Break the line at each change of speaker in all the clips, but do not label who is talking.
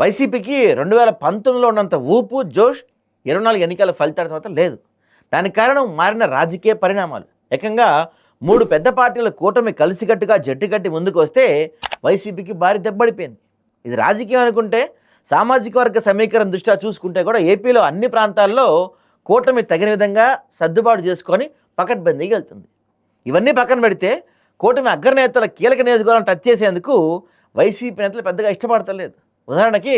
వైసీపీకి రెండు వేల పంతొమ్మిదిలో ఉన్నంత ఊపు జోష్ ఇరవై నాలుగు ఎన్నికల ఫలితాల తర్వాత లేదు. దానికి కారణం మారిన రాజకీయ పరిణామాలు. ఏకంగా మూడు పెద్ద పార్టీల కూటమి కలిసికట్టుగా జట్టు కట్టి ముందుకు వస్తే వైసీపీకి భారీ దెబ్బడిపోయింది ఇది రాజకీయం అనుకుంటే సామాజిక వర్గ సమీకరణ దృష్ట్యా చూసుకుంటే కూడా ఏపీలో అన్ని ప్రాంతాల్లో కూటమి తగిన విధంగా సర్దుబాటు చేసుకొని పకడ్బందీకి వెళ్తుంది. ఇవన్నీ పక్కన పెడితే కూటమి అగ్రనేతల కీలక నియోజకవర్గం టచ్ చేసేందుకు వైసీపీ నేతలు పెద్దగా ఇష్టపడతలేదు. ఉదాహరణకి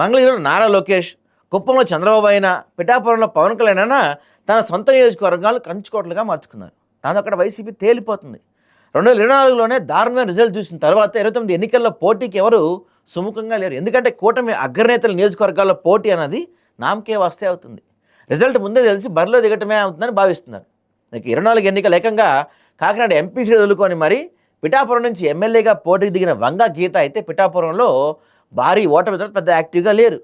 మంగళగిరిలో నారా లోకేష్ కుప్పంలో చంద్రబాబు అయినా పిఠాపురంలో పవన్ కళ్యాణ్ అయినా తన సొంత నియోజకవర్గాలు కంచుకోట్లుగా మార్చుకున్నారు. తాను అక్కడ వైసీపీ తేలిపోతుంది. రెండు వేల ఇరవై నాలుగులోనే దారుణమైన రిజల్ట్ చూసిన తర్వాత ఇరవై తొమ్మిది ఎన్నికల్లో పోటీకి ఎవరు సుముఖంగా లేరు. ఎందుకంటే కూటమి అగ్రనేతల నియోజకవర్గాల్లో పోటీ అన్నది నామకే వస్తే అవుతుంది. రిజల్ట్ ముందే తెలిసి బరిలో దిగటమే అవుతుందని భావిస్తున్నారు. ఇక ఇరవై నాలుగు ఎన్నికలు ఏకంగా కాకినాడ ఎంపీ సీట్ వదులుకొని మరి పిఠాపురం నుంచి ఎమ్మెల్యేగా పోటీకి దిగిన వంగ గీత అయితే పిఠాపురంలో భారీ ఓటమి తర్వాత పెద్ద యాక్టివ్గా లేరు.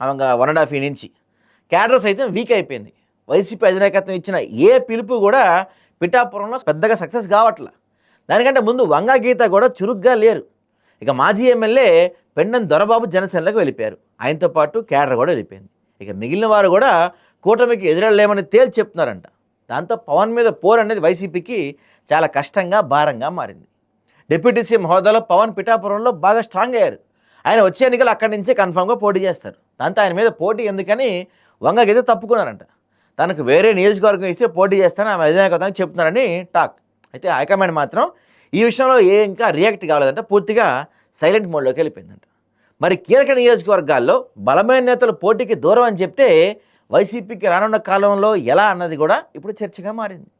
ఆమె వన్ అండ్ హాఫ్ ఈ నుంచి క్యాడర్స్ అయితే వీక్ అయిపోయింది. వైసీపీ అధినాయకత్వం ఇచ్చిన ఏ పిలుపు కూడా పిఠాపురంలో పెద్దగా సక్సెస్ కావట్ల. దానికంటే ముందు వంగా గీత కూడా చురుగ్గా లేరు. ఇక మాజీ ఎమ్మెల్యే పెండం దొరబాబు జనసేనలకు వెళ్ళిపోయారు. ఆయనతో పాటు క్యాడర్ కూడా వెళ్ళిపోయింది. ఇక మిగిలిన వారు కూడా కూటమికి ఎదురలేమని తేల్చి చెప్తున్నారంట. దాంతో పవన్ మీద పోర్ అనేది వైసీపీకి చాలా కష్టంగా భారంగా మారింది. డిప్యూటీ సీఎం హోదాలో పవన్ పిఠాపురంలో బాగా స్ట్రాంగ్ అయ్యారు. ఆయన వచ్చే ఎన్నికలు అక్కడి నుంచే కన్ఫామ్గా పోటీ చేస్తారు. దాంతో ఆయన మీద పోటీ ఎందుకని వంగగీత తప్పుకున్నారంట. తనకు వేరే నియోజకవర్గం ఇస్తే పోటీ చేస్తానని ఆమె అధినాయకత్వం చెప్తున్నారని టాక్. అయితే హైకమాండ్ మాత్రం ఈ విషయంలో ఏ ఇంకా రియాక్ట్ కాలేదంటే. పూర్తిగా సైలెంట్ మోడ్లోకి వెళ్ళిపోయిందంట. మరి కీలక నియోజకవర్గాల్లో బలమైన నేతలు పోటీకి దూరం అని చెప్తే వైసీపీకి రానున్న కాలంలో ఎలా అన్నది కూడా ఇప్పుడు చర్చగా మారింది.